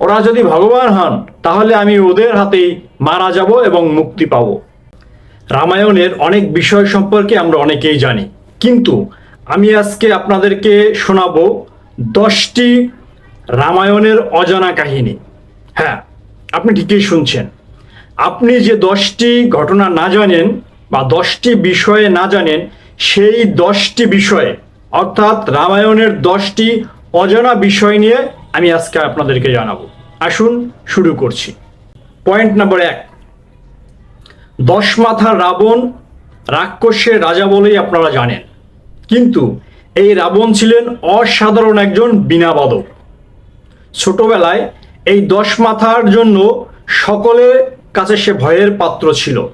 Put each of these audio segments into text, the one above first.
ওরা যদি ভগবান হন, তাহলে আমি ওদের হাতেই মারা যাব এবং মুক্তি পাব। রামায়ণের অনেক বিষয় সম্পর্কে আমরা অনেকেই জানি। কিন্তু আমি আজকে আপনাদেরকে শোনাবো দশটি রামায়ণের অজানা কাহিনী। হ্যাঁ আপনি ঠিকই শুনছেন। আপনি যে দশটি ঘটনা না জানেন বা দশটি বিষয়ে না জানেন, সেই দশটি বিষয়ে, অর্থাৎ রামায়ণের দশটি অজানা বিষয় নিয়ে আমি আজকে আপনাদেরকে জানাব। আসুন শুরু করছি। পয়েন্ট নাম্বার এক। দশ মাথার রাবণ রাক্ষসের রাজা বলেই আপনারা জানেন। কিন্তু এই রাবণ ছিলেন অসাধারণ একজন বিনাবাদক ছোটবেলায় এই দশ মাথার জন্য সকলের কাছে সে ভয়ের পাত্র ছিল।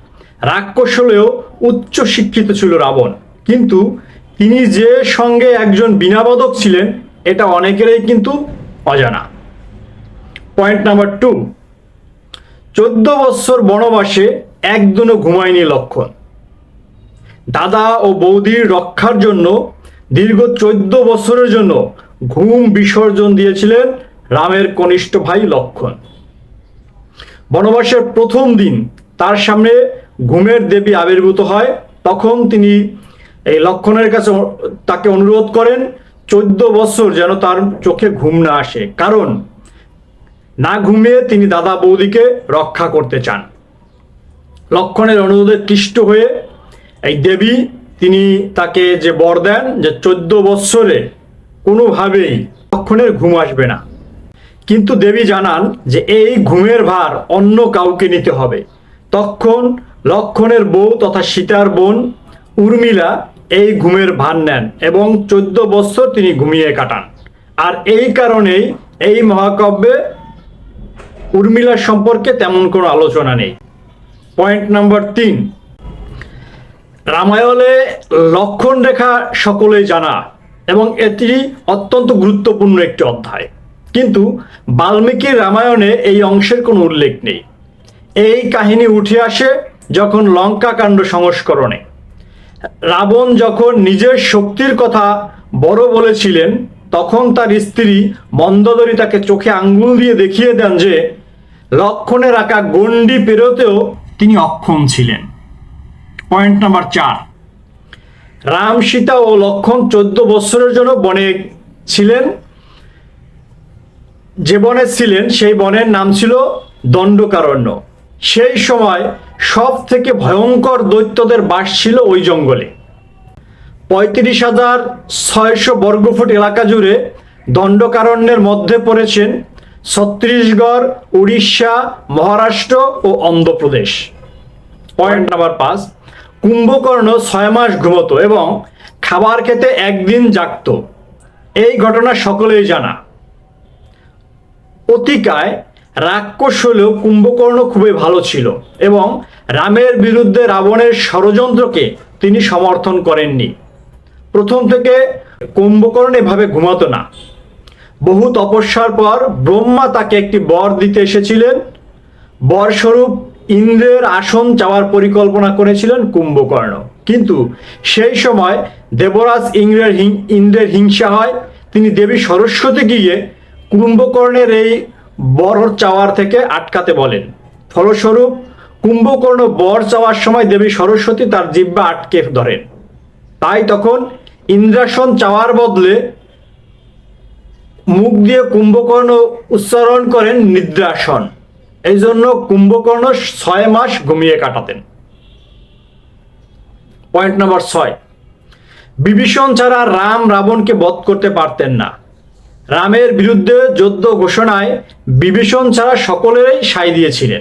রাক্ষস হলেও উচ্চ শিক্ষিত ছিল রাবণ। কিন্তু তিনি যে সঙ্গে একজন বিনাবাদক ছিলেন, এটা অনেকেরই কিন্তু অজানা। পয়েন্ট নাম্বার টু চোদ্দ বৎসর বনবাসে একদিনও ঘুমায়নি লক্ষণ। দাদা ও বৌদির রক্ষার জন্য, দীর্ঘ চোদ্দ বছরের জন্য ঘুম বিসর্জন দিয়েছিলেন রামের কনিষ্ঠ ভাই লক্ষণ। বনবাসের প্রথম দিন তার সামনে ঘুমের দেবী আবির্ভূত হয়, তখন তিনি এই লক্ষণের কাছে তাকে অনুরোধ করেন চোদ্দ বছর যেন তার চোখে ঘুম না আসে। কারণ, না ঘুমিয়ে তিনি দাদা বৌদিকে রক্ষা করতে চান। লক্ষণের অনুরোধে কৃষ্ট হয়ে এই দেবী তিনি তাকে যে বর দেন, যে চোদ্দ বৎসরে কোনোভাবেই লক্ষণের ঘুম আসবে না। কিন্তু দেবী জানান যে এই ঘুমের ভার অন্য কাউকে নিতে হবে। তখন লক্ষণের বউ তথা সীতার বোন উর্মিলা এই ঘুমের ভার নেন এবং চোদ্দ বৎসর তিনি ঘুমিয়ে কাটান। আর এই কারণেই এই মহাকাব্যে উর্মিলার সম্পর্কে তেমন কোনো আলোচনা নেই। পয়েন্ট নাম্বার তিন। রামায়ণে লক্ষণ রেখা সকলেই জানা এবং এটি অত্যন্ত গুরুত্বপূর্ণ একটি অধ্যায়। কিন্তু বাল্মীকির রামায়ণে এই অংশের কোনো উল্লেখ নেই। এই কাহিনী উঠে আসে যখন লঙ্কা কাণ্ড সংস্করণে। রাবণ যখন নিজের শক্তির কথা বড় বলেছিলেন, তখন তার স্ত্রী মন্দোদরী তাকে চোখে আঙ্গুল দিয়ে দেখিয়ে দেন যে লক্ষণের আঁকা গণ্ডি পেরোতেও তিনি অক্ষম ছিলেন। পয়েন্ট নাম্বার চার। রাম সীতা ও লক্ষণ চোদ্দ বৎসরের জন্য বনে ছিলেন। যে বনে ছিলেন, সেই বনের নাম ছিল দণ্ডকারণ্য। সেই সময় সব থেকে ভয়ঙ্কর দৈত্যদের বাস ছিল ওই জঙ্গলে। পঁয়ত্রিশ হাজার ছয়শো বর্গফুট এলাকা জুড়ে দণ্ডকারণ্যের মধ্যে পড়েছেন ছত্তিশগড় উড়িষ্যা, মহারাষ্ট্র ও অন্ধ্রপ্রদেশ। পয়েন্ট নাম্বার পাঁচ, কুম্ভকর্ণ ছয় মাস ঘুমতো এবং খাবার খেতে একদিন জাগত। এই ঘটনা সকলেই জানা। অতিকায় রাক্ষস হলেও কুম্ভকর্ণ খুবই ভালো ছিল এবং রামের বিরুদ্ধে রাবণের ষড়যন্ত্রকে তিনি সমর্থন করেননি। প্রথম থেকে কুম্ভকর্ণ এভাবে ঘুমাতো না। বহু তপস্যার পর ব্রহ্মা তাকে একটি বর দিতে এসেছিলেন। বরস্বরূপ ইন্দ্রের আসন চাওয়ার পরিকল্পনা করেছিলেন কুম্ভকর্ণ। কিন্তু সেই সময় দেবরাজ ইন্দ্রের ইন্দ্রের হিংসা হয়। তিনি দেবী সরস্বতী গিয়ে কুম্ভকর্ণের এই বর চাওয়ার থেকে আটকাতে বলেন। ফলস্বরূপ, কুম্ভকর্ণ বর চাওয়ার সময় দেবী সরস্বতী তার জিব্বা আটকে ধরেন। তাই তখন ইন্দ্রাসন চাওয়ার বদলে মুখ দিয়ে কুম্ভকর্ণ উচ্চারণ করেন নিদ্রাসন। এই জন্য কুম্ভকর্ণ ছয় মাস ঘুমিয়ে কাটাতেন। পয়েন্ট নাম্বার ছয়। বিভীষণ ছাড়া রাম রাবণকে বধ করতে পারতেন না। রামের বিরুদ্ধে যুদ্ধ ঘোষণায় বিভীষণ ছাড়া সকলেরই সাই দিয়েছিলেন।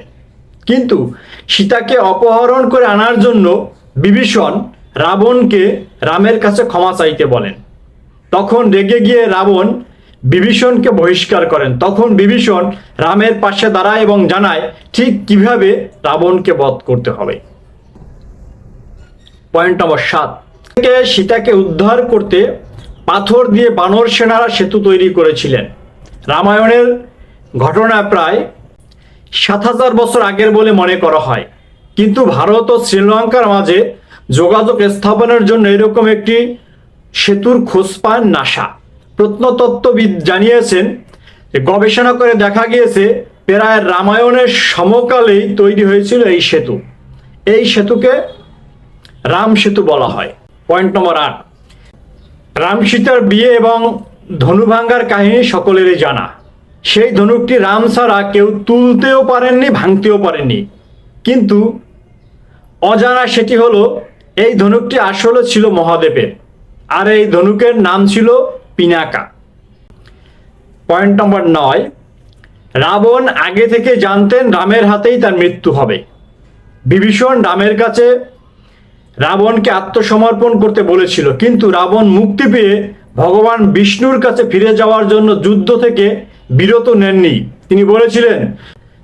কিন্তু সীতাকে অপহরণ করে আনার জন্য বিভীষণ রাবণকে রামের কাছে ক্ষমা চাইতে বলেন। তখন রেগে গিয়ে রাবণ বিভীষণকে বহিষ্কার করেন। তখন বিভীষণ রামের পাশে দাঁড়ায় এবং জানায়, ঠিক কীভাবে রাবণকে বধ করতে হবে? পয়েন্ট নম্বর সাত। থেকে সীতাকে উদ্ধার করতে পাথর দিয়ে বানর সেনারা সেতু তৈরি করেছিলেন। রামায়ণের ঘটনা প্রায় সাত হাজার বছর আগের বলে মনে করা হয়। কিন্তু ভারত ও শ্রীলঙ্কার মাঝে যোগাযোগ স্থাপনের জন্য এরকম একটি সেতুর খোঁজ পান নাসা। প্রত্নতত্ত্ববিদ জানিয়েছেন, গবেষণা করে দেখা গিয়েছে, প্রায় রামায়ণের সমকালেই তৈরি হয়েছিল এই সেতু। এই সেতুকে রাম সেতু বলা হয়। পয়েন্ট নম্বর আট। রাম সীতার বিয়ে এবং ধনুভাঙ্গার কাহিনী সকলেরই জানা। সেই ধনুকটি রাম ছাড়া কেউ তুলতেও পারেননি, ভাঙতেও পারেননি। কিন্তু অজানা সেটি হলো, এই ধনুকটি আসলে ছিল মহাদেবের। আর এই ধনুকের নাম ছিল পিনাকা। পয়েন্ট নম্বর নয়, রাবণ আগে থেকে জানতেন রামের হাতেই তার মৃত্যু হবে। বিভীষণ রামের কাছে রাবণকে আত্মসমর্পণ করতে বলেছিল। কিন্তু রাবণ মুক্তি পেয়ে ভগবান বিষ্ণুর কাছে ফিরে যাওয়ার জন্য যুদ্ধ থেকে বিরত নেননি। তিনি বলেছিলেন,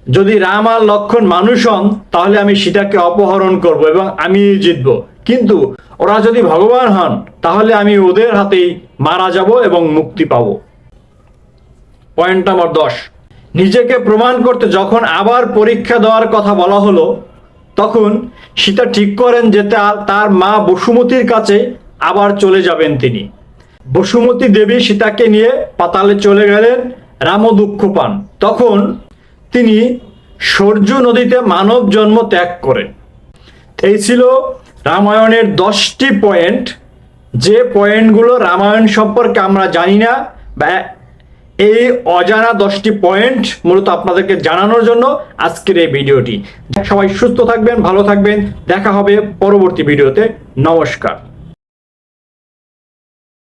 যদি রাম আর লক্ষণ মানুষ হন, তাহলে আমি সীতাকে অপহরণ করব এবং আমি জিতব। কিন্তু ওরা যদি ভগবান হন, তাহলে আমি ওদের হাতেই মারা যাব এবং মুক্তি পাব। পয়েন্ট নম্বর দশ। নিজেকে প্রমাণ করতে যখন আবার পরীক্ষা দেওয়ার কথা বলা হলো তখন সীতা ঠিক করেন যে তার মা বসুমতীর কাছে আবার চলে যাবেন তিনি। বসুমতী দেবী সীতাকে নিয়ে পাতালে চলে গেলেন রামও দুঃখ পান। তখন তিনি সূর্য নদীতে মানব জন্ম ত্যাগ করেন। এই ছিল রামায়ণের দশটি পয়েন্ট। যে পয়েন্টগুলো রামায়ণ সম্পর্কে আমরা জানি না বা এই অজানা দশটি পয়েন্ট মূলত আপনাদেরকে জানানোর জন্য আজকের এই ভিডিওটি। সবাই সুস্থ থাকবেন, ভালো থাকবেন। দেখা হবে পরবর্তী ভিডিওতে। নমস্কার।